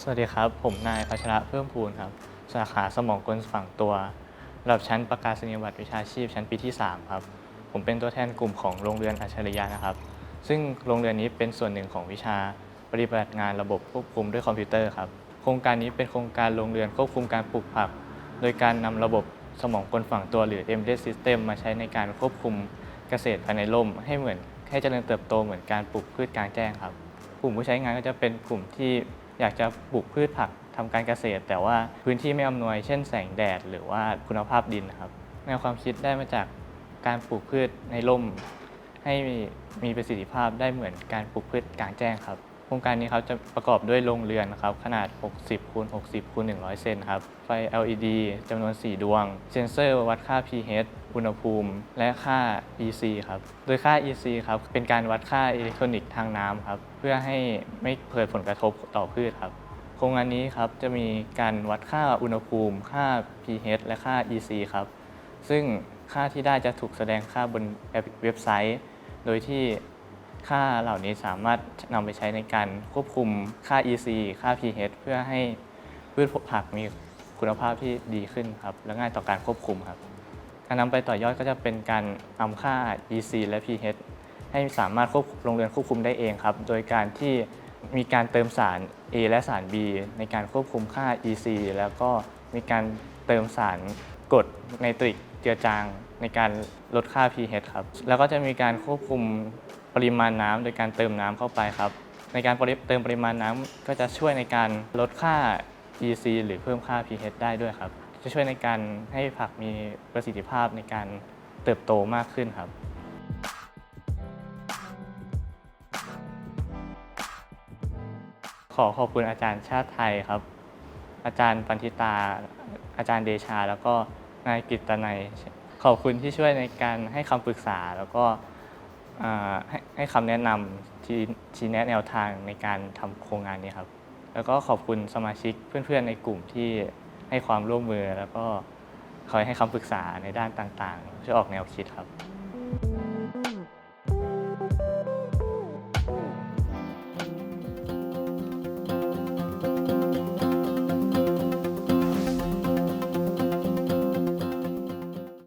สวัสดีครับ ผมนายพัชระเพิ่มพูนครับ สาขาสมองกลฝังตัวระดับชั้นประกาศนียบัตรวิชาชีพชั้นปีที่ 3 ครับ ผมเป็นตัวแทนกลุ่มของโรงเรียนอัจฉริยะนะครับ ซึ่งโรงเรียนนี้เป็นส่วนหนึ่งของวิชาปฏิบัติงานระบบควบคุมด้วยคอมพิวเตอร์ครับ โครงการนี้เป็นโครงการโรงเรียนควบคุมการปลูกผัก โดยการนำระบบสมองกลฝังตัวหรือ embedded system มาใช้ในการควบคุมเกษตรภายในร่ม ให้เหมือนให้เจริญเติบโตเหมือนการปลูกพืชกลางแจ้งครับ กลุ่มผู้ใช้งานก็จะเป็นกลุ่มที่ อยากจะปลูกพืชผักทำการเกษตร แต่ว่าพื้นที่ไม่อำนวยเช่นแสงแดด หรือว่าคุณภาพดินครับแนวความคิดได้มาจากการปลูกพืชในร่ม ให้มีมีประสิทธิภาพได้เหมือนการปลูกพืชกลางแจ้งครับ โครงการนี้ครับจะประกอบด้วยโรงเรือนนะครับขนาด 60คูณ60คูณ100 เซนครับ ไฟ LED จำนวน 4 ดวง เซ็นเซอร์วัดค่า pH อุณหภูมิ และค่า EC ครับ โดยค่า EC ครับเป็นการวัดค่าอิเล็กทรอนิกส์ทางน้ำครับ เพื่อให้ไม่เกิดผลกระทบต่อพืชครับ โครงงานนี้ครับจะมีการวัดค่าอุณหภูมิ ค่า pH และค่า EC ครับ ซึ่งค่าที่ได้จะถูกแสดงค่าบนเว็บไซต์ โดยที่ ค่าเหล่านี้สามารถนำไปใช้ในการควบคุมค่า EC ค่า pH เพื่อให้พืชผักมีคุณภาพที่ดีขึ้นครับ และง่ายต่อการควบคุมครับ การนำไปต่อยอดก็จะเป็นการนำค่า EC และ pH ให้สามารถควบโรงเรียนควบคุมได้เองครับ โดยการที่มีการเติมสาร A และสาร B ในการควบคุมค่า EC แล้วก็มีการเติมสารกรดไนตริกเจือจางในการลดค่า pH ครับ แล้วก็จะมีการควบคุม ปริมาณน้ำโดยการเติมน้ำเข้าไปครับ ในการเติมปริมาณน้ำก็จะช่วยในการลดค่า EC หรือเพิ่มค่า pH ได้ด้วยครับ จะช่วยในการให้ผักมีประสิทธิภาพในการเติบโตมากขึ้นครับขอขอบคุณอาจารย์ชาติไทยครับ อาจารย์ปันธิตา อาจารย์เดชา แล้วก็นายกิตตนัย ขอบคุณที่ช่วยในการให้คำปรึกษาแล้วก็ ให้ให้คำแนะนำที่ชี้แนะแนวทางในการทำโครงงานนี้ครับ แล้วก็ขอบคุณสมาชิกเพื่อนๆในกลุ่มที่ให้ความร่วมมือแล้วก็คอยให้คำปรึกษาในด้านต่างๆช่วยออกแนวคิดครับ